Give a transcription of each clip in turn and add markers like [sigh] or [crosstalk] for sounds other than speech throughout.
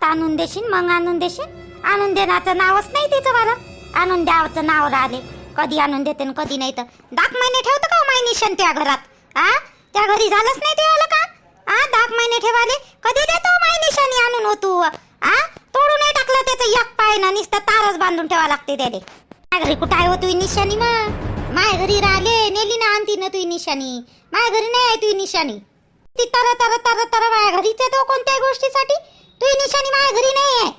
आता आणून देशील मग आणून देशील आणून देण्याचं नावच नाही तिचं मला. आणून द्यावचं नाव राहिले. कधी आणून देते न कधी नाही तर. दाख महिने ठेवतं का हो निशान त्या घरात? आ? त्या घरी झालंच नाही ते का? आ? दाख महिने ठेवाले? कधी देतो हो माय आणून हो तू? आ? तोडून नाही टाकलं त्याचं एक पाय ना नुसतं तारच बांधून ठेवा लागते त्याले. माझ्या घरी कुठं आहे हो तुझी निशाणी मग माझ्या घरी राहिले नेली ना आणती ना तुझी निशाणी. माझ्या घरी नाही आहे तुझी निशाणी. ती तर तर तर तर माझ्या घरीच आहे तो कोणत्याही गोष्टीसाठी. तुझी निशाणी माझ्या घरी नाही आहे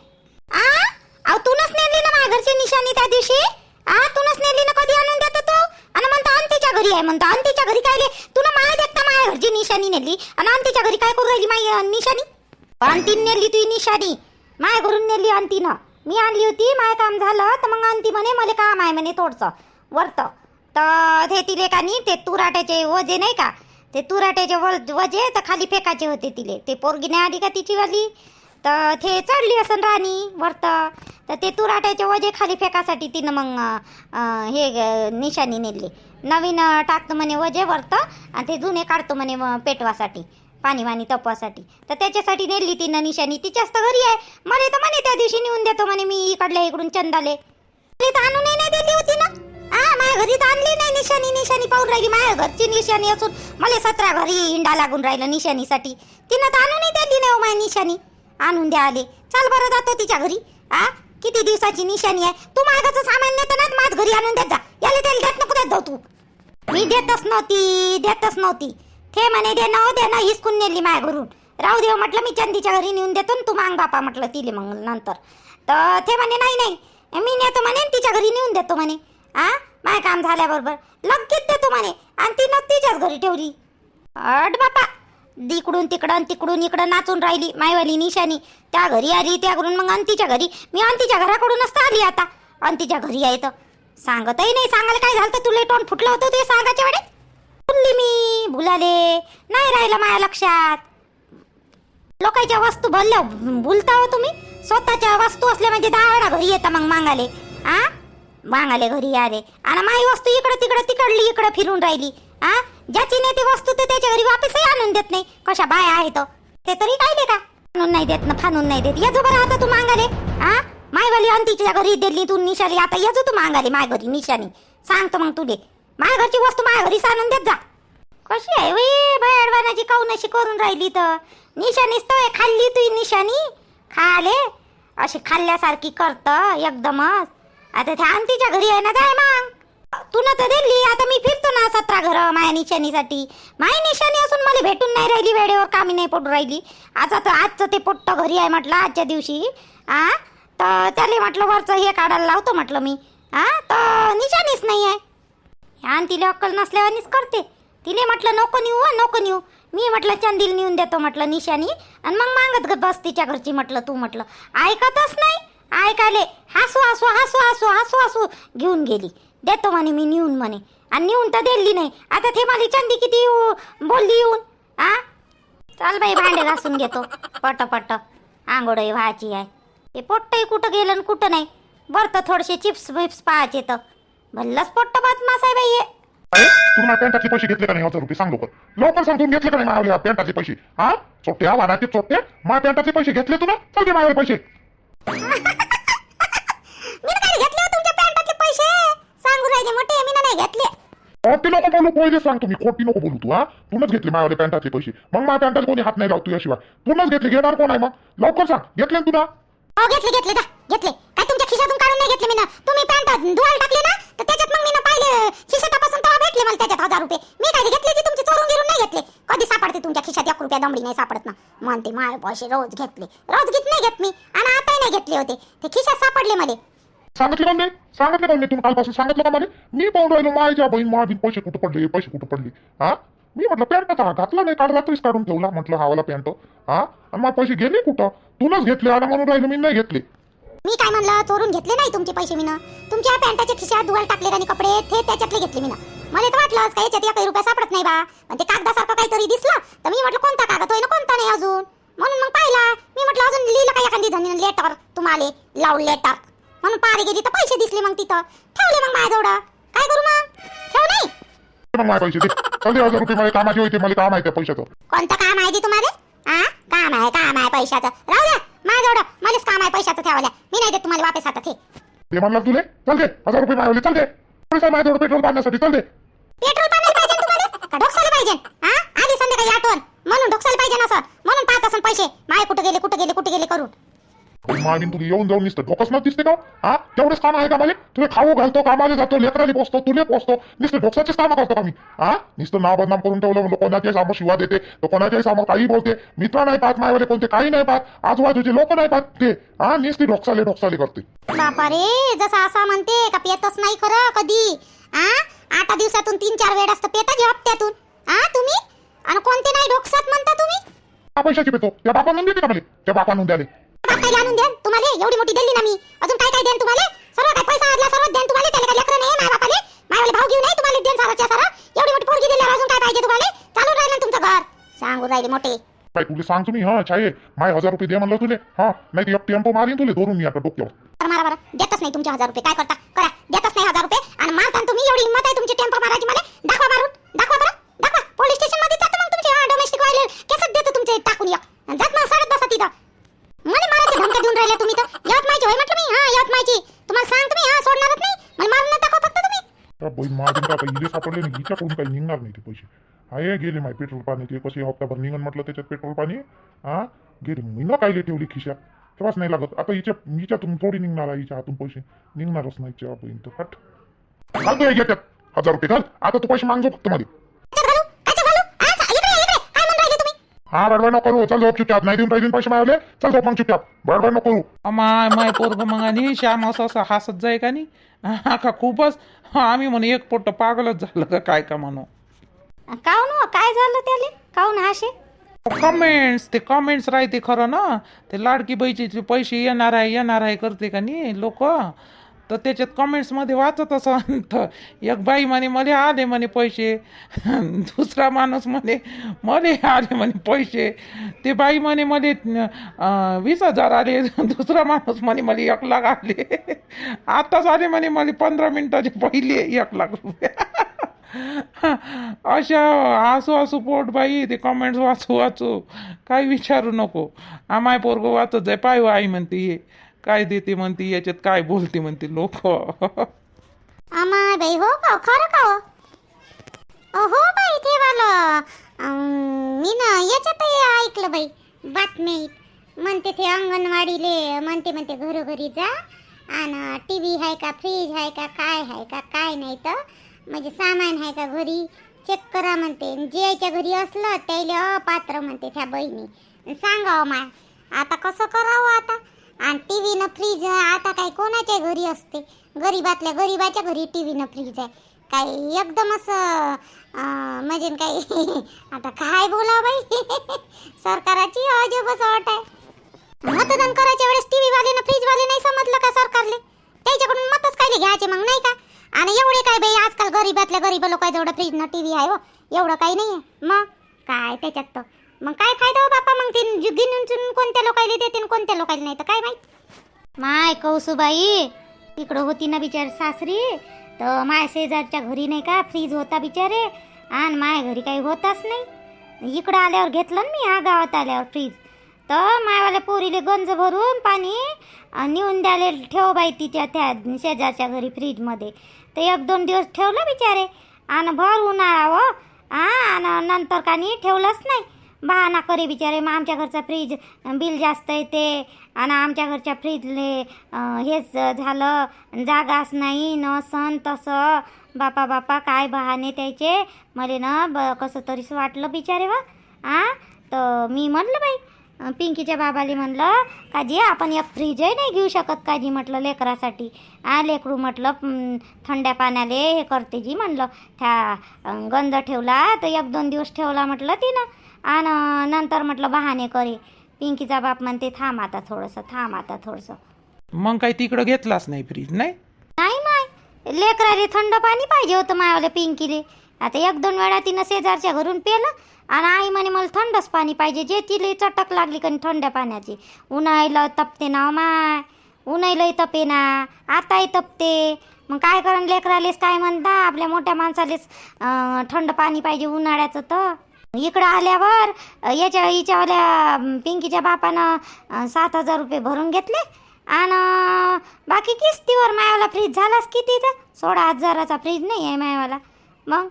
आ? अहो तूनच नेली ना माझ्या घरची निशाणी त्या दिवशी? आ? तूनच नेली ना कधी आणून देतो तू? आणि म्हणतो आंतीच्या घरी आहे. म्हणतो आंतीच्या घरी काय तू ना माझ्या देखता माझ्या घरची निशाणी नेली? आणि आंतीच्या घरी काय करू राहिली माझी निशाणी? अंतीन नेली तुझी निशाणी. माझ्या घरून नेली अंतीनं मी आणली होती माय काम झालं तर मग अंती म्हणे मला काम आहे म्हणे थोडंसं. वरतं. तर ते तिले का नाही ते तुराट्याचे वजे नाही का? ते तुराट्याचे व वजे तर खाली फेकायचे होते तिले. ते पोरगी नाही आली का तिची वाली? तर ते चढली असन राणी वरतं. तर ते तुराट्याचे वजे खाली फेकासाठी तिनं मग हे निशाणी नेली. नवीन टाकतं टाकतो म्हणे वजे वरतं आणि ते जुने काढतो म्हणे पेटवासाठी पाणी वाणी तपवासाठी. तर त्याच्यासाठी नेली तिनं निशाणी. तिच्याच तर घरी आहे. मला तर म्हणे त्या दिवशी नेऊन देतो म्हणे मी इकडल्या इकडून चंदाले. घरी तर आणून नाही दिली होती ना हा माझ्या घरी तर आणली नाही निशाणी निशाणी पाहून राहिली. माझ्या घरची निशाणी असून मला सतरा घरी इंडा लागून राहिलं निशाणीसाठी. तिनं तर आणूनही दिली नाही हो माझी निशाणी. आणून द्या आले. चल बरं जातो तिच्या घरी. आ? किती दिवसाची निशाणी आहे. तू मागाचं सामान नेतं ना माझ घरी आणून देत जा. याला त्याला देत नको देत जाऊ तू. मी देतच नव्हती देतच नव्हती. थे म्हणे दे न हो, दे ना हिसकून नेली माझ्या घरून राहू देव हो, म्हटलं मी चंदीच्या घरी नेऊन देतो न तू मांग बापा म्हटलं तिले मग नंतर. तर ते म्हणे नाही नाही. मी नेतो म्हणे तिच्या घरी नेऊन देतो म्हणे. आ? माय काम झाल्याबरोबर लगेच देतो म्हणे. आणि ती नग तिच्याच घरी ठेवली. अड बापा. इकडून तिकडं तिकडून इकडं नाचून राहिली मायवाली निशानी त्या घरी आली त्या घरून मग अंतीच्या घरी. मी अंतीच्या घराकडूनच तर आली आता. अंतीच्या घरी आहे तर. सांगतही नाही सांगायला काय झालं तर तुला तोंड फुटलं होतं ते सांगायच्या वेळेस? बोलली मी भुलाले नाही राहिलं माझ्या लक्षात. लोकांच्या वस्तू भरल्या भुलता हो तुम्ही? स्वतःच्या वस्तू असल्या म्हणजे दहा वेळा घरी येता मग मागाले. आ? मागाले घरी आले. आणि माझी वस्तू इकडं तिकडं तिकडली इकडं फिरून राहिली. आ? ज्याची नाही ती वस्तू तर त्याच्या घरी वापसही आणून देत नाही. कशा बाया आहेत हो? ते तरी काय दे का? आणून नाही देत ना फानून नाही देत. येजो बरं आता तू मागाले हा मायवाली अंतीच्या घरी दिली तू निशाली. आता येजो तू मागाले माय घरी निशानी सांगतो मग तुले. माय घरची वस्तू माय घरीच आणून देत जा. कशी आहे वे बाय अडवानाची काऊन अशी करून राहिली तर? निशानीच तर खाल्ली तू निशानी खाले. अशी खाल्ल्यासारखी करत एकदमच. आता त्या अंतीच्या घरी आहे ना जाय मग. तू ना तर दिली आता मी फिर सतरा घर माया निशाणीसाठी माया निशाणी असून मला भेटून नाही राहिली वेळेवर कामी नाही पडून राहिली. आता तर आजचं ते पोट्ट घरी आहे म्हटलं आजच्या दिवशी. आ? तर त्याला म्हटलं वरचं हे काढायला लावतो म्हटलं मी. आ? तर निशाणीच नाही आहे. आणि तिला अक्कल नसल्यावानीच करते. तिने म्हटलं नको नेऊ नको नेऊ. मी म्हटलं चंदील नेऊन देतो म्हटलं निशानी आणि मग मागत ग बस तिच्या घरची म्हटलं तू म्हटलं. ऐकतच नाही. ऐकायले हसू हसू हसू हसू हसू हसू घेऊन गेली. देतो म्हणे मी नेऊन म्हणे. आणि नेऊन तर दिली नाही. आता ते मला चंदी किती येऊ- बोलली येऊन. आ? चाल बाई भांडे घासून घेतो. पट पट. आंघोळही व्हायची आहे. ते पोट्टही कुठं गेलं आणि कुठं नाही. बरं तर थोडेसे चिप्स बिप्स पाहायचे तर. भल्लंच पोट्ट बदमास आहे बाई हे. अरे तू पॅन्टाचे पैसे घेतले का नाही? हजार रुपये सांग लवकर. लवकर सांग तुम्ही घेतले का नाही माझ्या पॅन्टाचे पैसे? हा चोट्टे हा वानाचे चोट्टे. माझ्या पॅन्टाचे पैसे घेतले तू ना? चल दे माझ्याकडे पैसे. [laughs] मी काय घेतले हो तुमच्या पॅन्टाचे पैसे. सांगू राहिले मोठे मी नाही घेतले. खोटी नको बोलू पहिले सांग तुम्ही खोटी नको बोलू तू हा तूनच घेतले माझ्याकडे पॅन्टाचे पैसे मग माझ्या पॅन्टाचे कोणी हात नाही लावतो याशिवाय तूनच घेतले घेणार कोण आहे मग लवकर सांग घेतले ना तुला हो घेतले घेतले जा घेतले काय तुमच्या खिशातून काढून नाही घेतले मी ना तुम्ही पॅन्ट धुवायला टाकले ना तर त्याच्यात मग मी ना पाहिले खिशातापासून तेव्हा भेटले मला त्याच्यात हजार रुपये मी काय घेतले की तुमचे चोरून गिरून नाही घेतले कधी सापडते तुमच्या खिशात एक रुपया दमडी नाही सापडत ना म्हणते माय पैसे रोज घेतले रोज घेत नाही घेत मी आणि आताही नाही घेतले होते ते खिशात सापडले मला सांगितलं का नाही सांगितलं का नाही तुम्ही कालपासून सांगितलं का मला? मी पाहून राहिलो माझ्या बहीण माझी पैसे कुठं पडले? पैसे कुठं पडले? हा? मी म्हटलं पॅन्ट का घातला नाही काल रात्रीच काढून ठेवला म्हटलं हावाला पॅन्ट. हा? आणि माझे पैसे गेले कुठं? तूनच घेतले आणि म्हणून राहिलो मी नाही घेतले. मी काय म्हणलं चोरून घेतले नाही तुमचे पैसे मी ना तुमच्या पॅन्टाच्या खिशात धुवायला टाकले आणि कपडे ते त्याच्यातले घेतले मी ना मला तर वाटलं काय याच्यात काही रुपया सापडत नाही बा. पण ते कागदासारखं काहीतरी दिसलं तर मी म्हटलं कोणता कागद? होय ना कोणता नाही अजून? म्हणून मग पाहिला. मी म्हटलं अजून लिहिलं काय एखादी धनी लेटर तुम्हाला लावून लेटर म्हणून पारी गेली तर पैसे दिसले मग तिथं. ठेवले मग माझ्याजवळ. काय करू मग? ठेव नाही? मग माझे पैसे दे. चल दे हजार रुपये मला कामाचे होते मला काम आहे त्या पैशाचं. कोणतं काम आहे ते तुम्हाला? आ? काम आहे काम आहे पैशाचं. राहू द्या माझ्याजवळ. मलाच काम आहे पैशाचं ठेवायला. मी नाही देत तुम्हाला वापस आता ते ते म्हणला तुले? चल दे हजार रुपये मागवले चल दे. पैसा माझ्याजवळ पेट्रोल पाण्यासाठी चल दे. पेट्रोल पाण्याला पाहिजे ना तुम्हाला का ढोकसाला पाहिजे हा आधी संध्याकाळी आठवण म्हणून ढोकसाला पाहिजे ना असं म्हणून पाहत असन पैसे माय कुठे गेले कुठे गेले कुठे गेले करून मागीन तुला येऊन जाऊन दिसतं डोकंच न दिसते का? हा? तेवढेच काम आहे का मला तुला खाऊ घालतो कामाला जातो लेकराली पोचतो तुले पोचतो नुसते डोक्याचेच कामं करतो का मी? हा? नुसतं नाव बदनाम करून ठेवलं म्हणलं कोणाच्याही समोर शिवा देते तो कोणाच्याही समोर काही बोलते. मित्र नाही पाहत मायवाले कोणते काही नाही पाहत आजूबाजूचे लोक नाही पाहत ते. हा? नुसती ढोकसाले ढोकसाले करते. बापा रे जसं असं म्हणते का पेतच नाही खरं कधी? आ आठ दिवसातून तीन चार वेळ असतं पेता जे हप्त्यातून. आ तुम्ही? आणि कोणते नाही डोकसात म्हणता तुम्ही? पैशाची पेतो. त्या बापा म्हणून देते का मला? त्या बापा आणून द्याले आणून द्या तुम्हाला एवढी मोठी दिली ना मी. अजून काय काय देन तुम्हाला? सर्व काय पैसा आदला सर्व देन तुम्हाला त्याला काय लेकरं नाही बापाले भाऊ घेऊन नाही तुम्हाला देन साराच्या सारा. एवढी मोठी पोरगी दिल्यावर अजून काय पाहिजे तुम्हाला? चालू राहिलं ना तुमचं घर. सांगू राहिले मोठे. काय तुला सांग तुम्ही हा छाये. माय हजार रुपये दे म्हणलं तुले. हा नाही तर एक टेम्पो मारीन तुले धरून मी आता डोक्यावर. मारा बरं. देतच नाही तुमचे हजार रुपये. काय करता? करा. देतच नाही हजार रुपये. आणि मारताना तुम्ही एवढी हिंमत आहे तुमची टेम्पो मारायची मला? दाखवा मारून दाखवा बरं. दाखवा. पोलीस स्टेशनमध्ये जातो मग तुमचे डोमेस्टिक वाले केसच देतो तुमचे टाकून एक. आणि जात मग सडत बसा तिथं. मला मारायची धमक्या देऊन राहिले तुम्ही तर. यवतमाळची होय म्हटलं मी? हा यवतमाळची. तुम्हाला सांग तुम्ही हा सोडणारच नाही. मला मारून दाखवा फक्त तुम्ही. त्या बहीण माझ्या का आता इले सापडले नाही. हिच्याकडून काही निघणार नाही ते पैसे. आहे गेले माय पेट्रोल पाणी. ते कसे हप्ताभर निघन म्हटलं त्याच्यात पेट्रोल पाणी? हा? गेले. महिना कायले ठेवली खिशात तेव्हाच नाही लागत. आता हिच्या हिच्यातून थोडी निघणार आहे हिच्या हातून पैसे. निघणारच नाही त्या बहीण तर फट घालतो हे घेतात हजार रुपये घाल. आता तू पैसे मागजो फक्त मध्ये त्याच्यात घालू त्याच्यात घालू हा सा- इकडे इकडे काय म्हणून राहिले तुम्ही हा बडबड नको करू. चल झोप चुपचाप नाही देऊन पाहिजे पैसे मागवले चल झोप मग चुपचाप बडबड नको करू. माय माय पोरग मग आणि श्याम असं असं हसत जाय का नाही? हा का खूपच? हा, आम्ही म्हणे एक पोट पागलच झालं का काय का म्हणू काऊन हो? काय झालं त्याले? काऊन हाशे कमेंट्स ते कमेंट्स राहते खरं ना. ते लाडकी बहिणीचे पैसे येणार आहे येणार आहे करते का नाही लोक? तर त्याच्यात कमेंट्समध्ये वाचत असं एक बाई म्हणे मला आले म्हणे पैसे. दुसरा माणूस म्हणे मला आले म्हणे पैसे. ते बाई म्हणे मले वीस हजार आले. दुसरा माणूस म्हणे मला एक लाख आले. आताच आले म्हणे मला पंधरा मिनिटाचे पहिले एक लाख रुपये. अशा हसू हसू पोट बाई ते कमेंट्स वाचू वाचू काही विचारू नको. आमाय पोरगो वाचत जाय पाय हो आई म्हणते ये काय देते म्हणते? याच्यात काय बोलते म्हणते लोक? अमाय बाई हो का हो? खरं का हो? हो बाई ते वालं मी ना याच्यातही ऐकलं बाई बातमी. म्हणते ते अंगणवाडीले म्हणते म्हणते घरोघरी जा. आणि टी व्ही आहे का फ्रीज आहे का काय आहे का काय नाही तर म्हणजे सामान आहे का घरी चेक करा म्हणते. ज्याच्या घरी असलं त्याला अपात्र म्हणते त्या बहिणी. सांगावं माय आता कसं करावं आता? आणि टी व्ही न फ्रीज आता काय कोणाच्या घरी असते? गरीबातल्या गरीबाच्या घरी टी व्ही न फ्रीज आहे. काय एकदम असं म्हणजे काय [laughs] आता काय बोलावं बाई? [laughs] सरकाराची अजबच वाट आहे. मतदान करायच्या वेळेस टीव्ही वाले ना फ्रीज वाले नाही समजलं का सरकारले? त्याच्याकडून मतच काय घ्यायचे मग नाही का? आणि एवढे काय बाई आजकाल गरीबातल्या गरीब लोकांजवळ फ्रीज ना टीव्ही आहे हो. एवढं काही नाही मग? काय त्याच्यात तर? मग काय फायदा हो बापा? मग ते जु- गिनून कोणत्या लोकायला देते आणि कोणत्या लोकायला नाही तर काय माहीत? माय कौसुबाई इकडं होती ना बिचार सासरी तर माय शेजारच्या घरी नाही का फ्रीज होता बिचारे आणि माय घरी काही होताच नाही. इकडं आल्यावर घेतलं ना मी ह्या गावात आल्यावर फ्रीज तर मायवाल्या पोरीले गंज भरून पाणी नेऊन द्यायला ठेव बाई तिच्या त्या शेजारच्या घरी फ्रीजमध्ये तर एक दोन दिवस ठेवलं बिचारे आणि भर उन्हाळा हो हा आणि नंतर का नाही ठेवलंच नाही. बहाना करे बिचारे मग आमच्या घरचा फ्रीज बिल जास्त येते आणि आमच्या घरच्या फ्रीजले हेच झालं जागाच नाही न सण तसं. बापा बापा काय बहाने त्याचे. मले ना ब कसं तरीच वाटलं बिचारे वा. आ? तर मी म्हणलं बाई पिंकीच्या बाबाले म्हणलं काजी आपण एक फ्रीजही नाही घेऊ शकत काजी म्हटलं लेकरासाठी. आ लेकरू म्हटलं थंड्या पाण्याले हे करते जी म्हणलं. त्या गंध गंज ठेवला तर एक दोन दिवस ठेवला म्हटलं तिनं. आणि नंतर म्हटलं बहाणे करे. पिंकीचा बाप म्हणते थांब आता थोडंसं थांब आता थोडंसं. मग काही तिकडं घेतलाच नाही फ्रीज नाही? नाही माय लेकराले थंड पाणी पाहिजे होतं मायावाल्या पिंकीले. आता एक दोन वेळा तिनं शेजारच्या घरून पेलं आणि आई म्हणे मला थंडच पाणी पाहिजे. जे तिले चटक लागली का थंड पाण्याची. उन्हाळीला तपते ना माय. उन्हाळीलाही तपे ना. आताही तपते. मग काय करण लेकरालेच काय म्हणता? आपल्या मोठ्या माणसालेच थंड पाणी पाहिजे उन्हाळ्याचं तर. इकडं आल्यावर याच्या हिच्यावाल्या पिंकीच्या बापानं सात हजार रुपये भरून घेतले. आणि बाकी किस्तीवर मायावाला फ्रीज झालाच तर सोळा हजाराचा फ्रीज नाही आहे मायावाला. मग?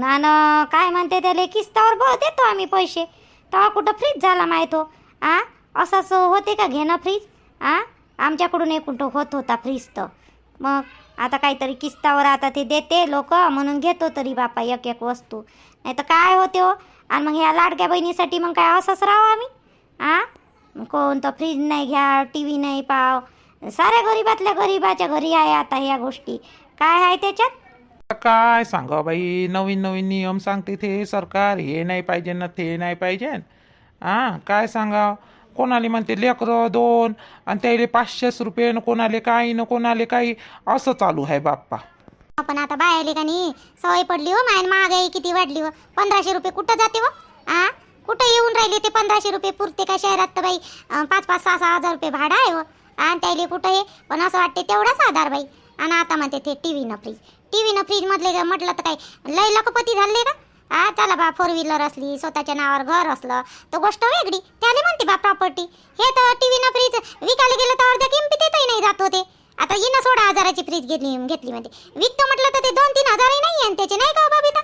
नानं काय म्हणते त्याला किस्तावर ब देतो आम्ही पैसे. तेव्हा कुठं फ्रीज झाला माहितो हो? आ? असंच होते का घेणं फ्रीज आ? आमच्याकडून एक कुठं होत होता फ्रीज तर. मग? आता काहीतरी किस्तावर आता ते देते लोक म्हणून घेतो तरी बापा एक एक वस्तू. नाही तर काय होते हो? आणि मग ह्या लाडक्या बहिणीसाठी मग काय असंच राहावं आम्ही? आ? कोणतं फ्रीज नाही घ्या टी व्ही नाही पाव. साऱ्या गरीबातल्या गरीबाच्या घरी आहे आता ह्या गोष्टी. काय आहे त्याच्यात? काय सांगा बाई? नवीन नवीन नियम सांगते ते. सरकार हे नाही पाहिजे ना ते नाही पाहिजे. हां काय सांगा कोणाले म्हणते लेकरं दोन आणि त्याले पाचशेच रुपये न कोणाले काही न कोणाले काही. असं चालू आहे बाप्पा. पण आता बाहेर का नाही? सवय पडली हो मायन महागाई किती वाढली हो. पंधराशे रुपये कुठं जाते हो? आ? कुठं येऊन राहिले ते पंधराशे रुपये पुरते का शहरात? तर बाई पाच पाच सहा सहा हजार रुपये भाडं आहे हो. आणि त्याले कुठं हे? पण असं वाटते तेवढाच आधार बाई. आणि आता म्हणते ते टी व्ही न फ्रीज. टी व्ही न फ्रीज मधले म्हटलं तर काय लय लखपती झाले का? हा चला बा फोर व्हीलर असली स्वतःच्या नावावर घर असलं तर गोष्ट वेगळी. त्याला म्हणते बा प्रॉपर्टी हे तर टी व्ही न फ्रीज विकायला गेलं तर अर्ध्या किमतीतही नाही जात होते. आता हिनं सोळा हजाराची फ्रीज घेतली घेतली म्हणते. विकतो म्हटलं तर ते दोन तीन हजारही नाही आहे आणि त्याचे नाही का हो बाबिता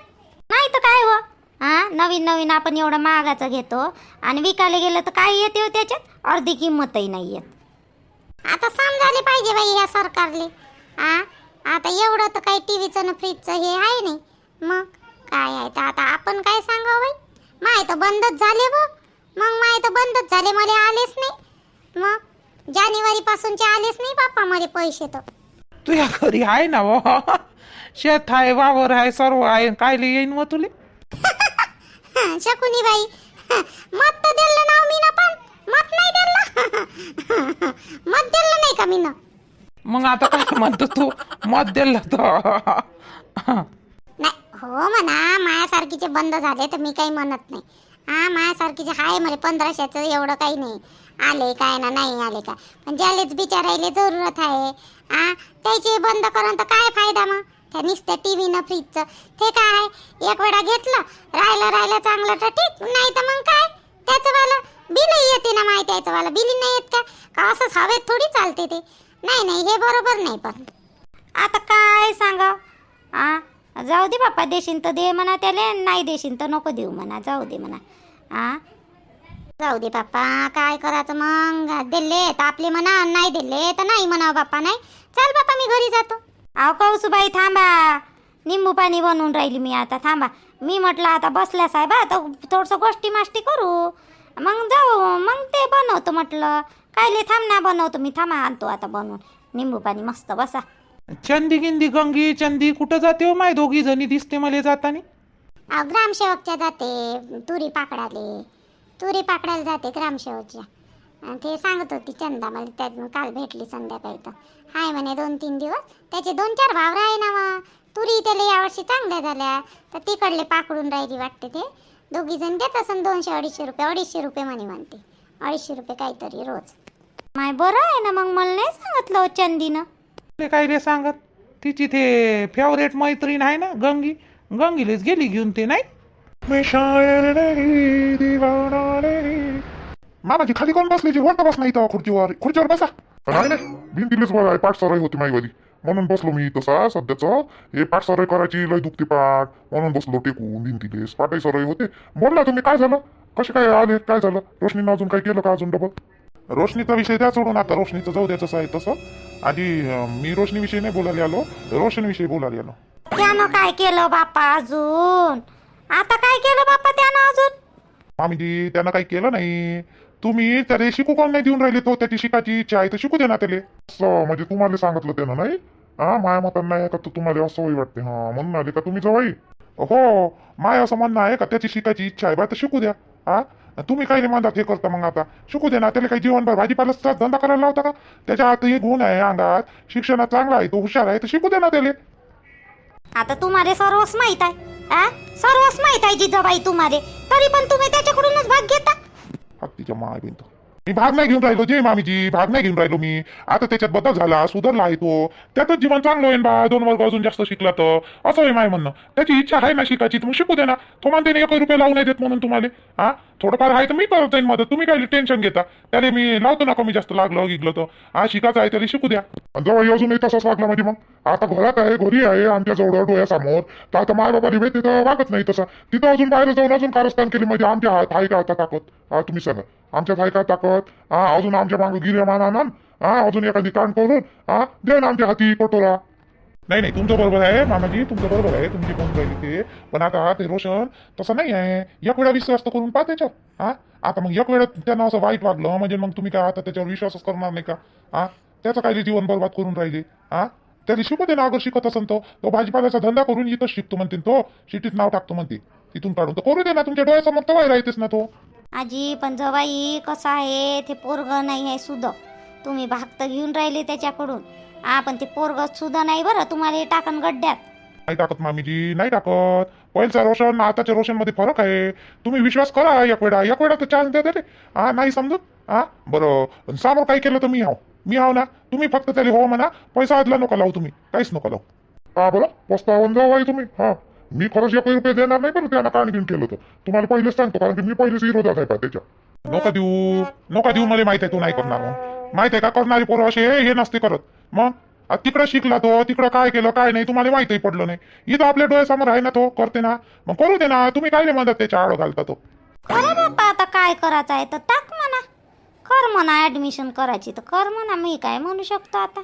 नाही तर काय हो? हा नवीन नवीन आपण एवढं महागाचं घेतो आणि विकायला गेलं तर काय येते हो त्याच्यात? अर्धी किंमतही नाही येत. आता समजायला पाहिजे बाई या सरकारले. आ आता एवढं तर काही टी व्हीचं ना फ्रीजचं हे आहे नाही. मग काय आहे तर आता आपण काय सांगावं बाई? माय तर बंदच झाले व मग माय तर बंदच झाले मला आलेच नाही. मग जानेवारी पासूनचे आलेच नाही बाप्पा मला पैसे तर. तुझ्या घरी आहे ना व शेत आहे वावर आहे सर्व आहे कायले येईन मग तुले? शकुनी बाई मत तर दिलं नाव मी ना पण. मत नाही दिलं. मत दिलं नाही का मी ना मग आता काय म्हणतो तू? मत दिलं तर. नाही हो म्हणा मायासारखीचे बंद झाले तर मी काही म्हणत नाही. हा मायासारखीचे हाय म्हणजे पंधराशेचं एवढं काही नाही. आले काय ना नाही आले काय पण ज्यालेच बिचारायले जरूरत आहे आ? त्याचे बंद करून तर काय फायदा मग? त्या नुसत्या टी व्ही न फ्रीजचं. ते काय आहे? एक वेळा घेतलं राहिलं राहिलं चांगलं तर ठीक. नाही तर मग काय? त्याचं वाला नाही येते ना माहिती याचं वाला बिल नाही येत का? का असंच हवेत थोडी चालते ते? नाही नाही हे बरोबर नाही पण. आता काय सांगा? आ? जाऊ दे बाप्पा देशील तर दे म्हणा त्याला नाही देशील तर नको देऊ म्हणा. जाऊ दे म्हणा. आ? जाऊ दे बाप्पा काय करायचं मग? दिले तर आपले म्हणा नाही दिले तर नाही म्हणावं बाप्पा नाही? चल बाप्पा मी घरी जातो. अहो कौसुबाई थांबा. निंबू पाणी बनवून राहिली मी आता थांबा. मी म्हटलं आता बसल्या साहेब आता थोडंसं गोष्टी माष्टी करू. मग जाऊ मग ते बनवतो म्हटलं. कायले थांब ना बनवतो मी. थांबा आणतो आता बनवून. निंबू पाणी मस्त बसा. चंदी गिंदी गंगी चंदी कुठं जाते हो? माय दोघी जणी दिसते मला जातानी. ग्रामसेवकच्या जाते तुरी पाकडाले. तुरी पाकडायला जाते ग्रामसेवकच्या ते सांगत होती चंदा मला त्यात काल भेटली संध्याकाळी तर. हाय म्हणे दोन तीन दिवस. त्याचे दोन चार भावरा आहे ना वा. तुरी त्याला यावर्षी चांगल्या झाल्या. तर तिकडले पाकडून राहिली वाटते ते. दोघी जण देत असं दोनशे अडीचशे रुपये अडीचशे रुपये म्हणे म्हणते. अडीचशे रुपये काहीतरी रोज. माय बरं आहे ना मग मला नाही सांगितलं हो चंदीनं. ते काय रे सांगत. तिची ते फेवरेट मैत्रीण आहे ना गंगी. गंगीलेच गेली घेऊन ते नाही? मी शायर नाही दिवाना नाही मामाची खाली कोण बसली? जी वरता बस नाही खुर्चीवर. खुर्चीवर बसा. नाही नाही. भिंतीलेच बघा पाठ सराई होती माईवाली. म्हणून बसलो मी तसा सध्याच हे पाठ सराई करायची लय दुखती पाठ. म्हणून बसलो टेकून भिंतीलेस पाठही सराई होते. बोल ना तुम्ही काय झालं? कसे काय आले? काय झालं? रोशनीनं अजून काय केलं का अजून डबल रोशनीचा विषय द्या सोडून आता. रोशनीचं जाऊ तसं आहे तसं. आधी मी मी रोशनीविषयी नाही बोलायला आलो. रोशनीविषयी बोलायला आलो. त्यानं काय केलं बाप्पा अजून? आता काय केलं बाप्पा त्यानं अजून? मामीजी त्यानं काही केलं नाही. तुम्ही त्याला शिकू कोण नाही देऊन राहिले तो? त्याची शिकायची इच्छा आहे तर शिकू दे ना त्याला. असं म्हणजे तुम्हाला सांगितलं त्यानं नाही? हा माया मतांना आहे का तुम्हाला असं होई वाटते. हा म्हणून आले का तुम्ही जवळ हो माय असं म्हणणं आहे का? त्याची शिकायची इच्छा आहे. बा तर शिकू द्या. हा? तुम्ही काही नाही म्हणतात हे करता मग आता? शिकू दे ना. त्याला काही जीवनभर भाजीपालाचा धंदा करायला लावता का? त्याच्या हात हे गुण आहे अंगात. शिक्षणात चांगला आहे तो हुशार आहे तर शिकू दे ना त्याला. आता तुम्हाला सर्वच माहीत आहे आ? सर्वच माहीत आहे जिजाबाई तुम्हाला तरी पण तुम्ही त्याच्याकडूनच भाग घेता. तिच्या माय बिंदू मी भाग नाही घेऊन राहिलो जे मामीजी भाग नाही घेऊन राहिलो मी. आता त्याच्यात बदल झाला सुधारला आहे तो. त्यातच जीवन चांगलं होईल बा. दोन वर्ग अजून जास्त शिकला तर. असं आहे माय म्हणणं. त्याची इच्छा आहे ना शिकायची. तुम्ही मग शिकू दे ना. तो म्हणते एक रुपये लावून नाही देत म्हणून तुम्हाला. हा? थोडंफार आहे तर मी करत जाईन मदत. तुम्ही काही टेन्शन घेता. त्याला मी लावतो ना कमी जास्त लागलं गिगलं तर. हा शिकायचं आहे त्याला शिकू द्या. जवळ अजूनही तसंच लागला म्हणजे मग. आता घरात आहे घरी आहे आमच्या जवळ डोळ्यासमोर. तर आता माय बाबा रिवे तिथं वागत नाही तसं. तिथं अजून बाहेर जाऊन अजून कारस्थान केली म्हणजे आमच्या हात आहे का आता ताकद? तुम्ही सांगा. आमच्यात आहे का ताकद? हा अजून आमच्या मागं गिर्यमान आणन हा अजून एखादी कान करून हा दे ना आमच्या हाती कटोरा. नाही नाही तुमचं बरोबर आहे मामाजी तुमचं बरोबर आहे तुमची कोण राहिली ते. पण आता ते रोशन तसं नाही आहे. एक वेळा विश्वास तर करून पहा त्याच्यावर हा आता मग एक वेळा त्यांना असं वाईट वागलं म्हणजे मग तुम्ही काय आता त्याच्यावर विश्वासच करणार नाही का? हा त्याचं काय जीवन बरबाद करून राहिले हा त्याला शिकू ना अगर शिकत असेल तो तो भाजीपाल्याचा धंदा करून इथं शिकतो म्हणते तो. शिटीत नाव टाकतो म्हणते तिथून काढून. तर करू दे ना तुमच्या डोळ्यासमोर तर राहतेच ना तो. आजी पण जवाई कसं आहे? ते पोरग नाही आहे सुद तुम्ही भाग तर घेऊन राहिले त्याच्याकडून. हा पण ते पोरग सुद्धा नाही बरं तुम्हाला हे टाकन गड्ड्यात. नाही टाकत मामीजी नाही टाकत. पहिलचा रोशन आताच्या रोशनमध्ये फरक आहे. तुम्ही विश्वास करा एक वेळा एक वेळा तर चान्स द्या रे. हा नाही समजत? हा बरं. समोर काही केलं तर मी हाव? मी हाव ना? तुम्ही फक्त त्याला हो म्हणा पैसा आदला नका लावू तुम्ही. काहीच नका लावू. हा बोला पस्तावून जाऊ आहे तुम्ही. हा. मी खरंच एक रुपये देणार नाही बरं त्यांना कान घेऊन केलं तर. तुम्हाला पहिलेच सांगतो कारण की मी पहिलेच विरोधात आहे पा त्याच्या. नका देऊ. नका देऊ मला माहीत आहे तू नाही करणार मग माहीत आहे का? करणारी पोरं असे हे हे नसते करत. मग? आ, तिकडं शिकला तो तिकडं काय केलं काय नाही तुम्हाला माहितही पडलं नाही. इथं आपल्या डोळ्यासमोर आहे ना तो करते ना. मग करू दे ना तुम्ही काय नाही म्हणतात त्याच्या आड घालता तो? अरे बाप्पा आता काय करायचं आहे? तर टाक म्हणा. कर म्हणा ॲडमिशन करायची तर कर म्हणा मी काय म्हणू शकतो आता?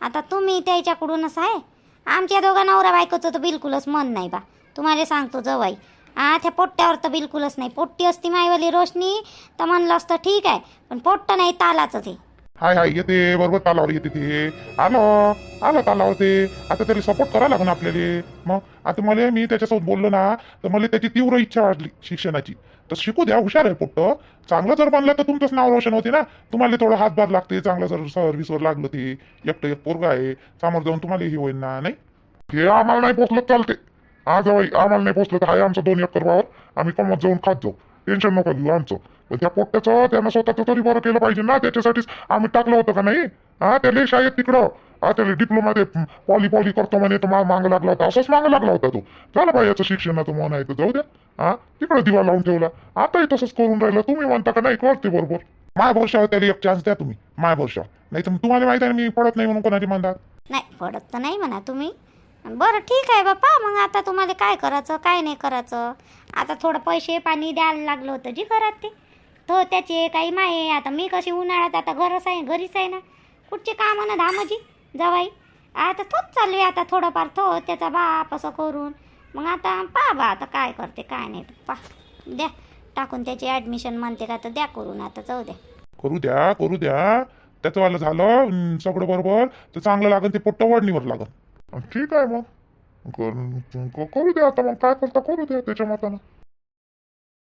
आता तुम्ही त्याच्याकडूनच आहे? आमच्या दोघा नवरा बायकोचं तर बिलकुलच मन नाही बा. तुम्हाला सांगतो जवाई हा त्या पोट्ट्यावर तर बिलकुलच नाही. पोट्टी असती मायवाली रोशनी तर म्हणलं असतं ठीक आहे पण पोट्ट नाही तालाच ते हाय हाय येते बरोबर तालावर येते ते. आलं आलं तालावर ते. आता तरी सपोर्ट करा लागून आपल्याला. मग आता मला मी त्याच्यासोबत बोललो ना तर मला त्याची तीव्र इच्छा वाटली शिक्षणाची. तर शिकू द्या हुशार आहे पोट्ट चांगलं जर बनलं तर तुमचंच नाव रोशन होते ना. तुम्हाला थोडं हातभार लागते चांगलं जर सर्व्हिसवर लागलं ते. एकटं एक पोरगा आहे समोर जाऊन तुम्हाला हे होईल ना नाही? हे आम्हाला नाही पोचलं चालते हा जवळ आम्हाला नाही पोचलं तर आहे आमचं दोन एकर वावर आम्ही कमत जाऊन खात जाऊ. टेन्शन नको घेऊ आमचं. पण त्या पोट्ट्याचं त्यानं स्वतःचं तरी बरं केलं पाहिजे ना त्याच्यासाठीच आम्ही टाकलं होतं का नाही? हा त्याला शाळेत तिकडं. हा त्याला डिप्लोमा ते पॉली पॉली करतो म्हणे तर मा- मागं लागला होता. असंच मागं लागला होता तो. झालं पाहिजे याचं शिक्षणाचं मन आहे तर जाऊ द्या. हा? तिकडं दिवा लावून ठेवला. आताही तसंच करून राहिलं. तुम्ही म्हणता का नाही? करते बरोबर. माय भरोशावर त्याला एक चान्स द्या तुम्ही. माय भरोशावर नाही तर तुम्हाला माहिती आहे मी पडत नाही म्हणून कोणाची म्हणतात नाही पडत तर नाही म्हणा तुम्ही. बरं ठीक आहे बाप्पा. मग आता तुम्हाला काय करायचं काय नाही करायचं? आता थोडं पैसे पाणी द्यायला लागलं होतं जी घरात ते. तो त्याचे काही माये आता मी कशी उन्हाळ्यात आता घरच आहे घरीच आहे ना. कुठचे काम ना धामजी जवाई. आता तोच चालू आहे आता थोडंफार. तो त्याचा बाप असं करून. मग आता पा बा आता काय करते काय नाही. तर पा द्या. टाकून त्याची ॲडमिशन म्हणते का तर द्या करून आता जाऊ द्या. करू द्या करू द्या. त्याचं वाला झालं सगळं बरोबर. तर चांगलं लागन ते पोट्ट वडणीवर लागन. ठीक आहे मग. करू द्या आता मग. काय करता करू द्या त्याच्या मतानं.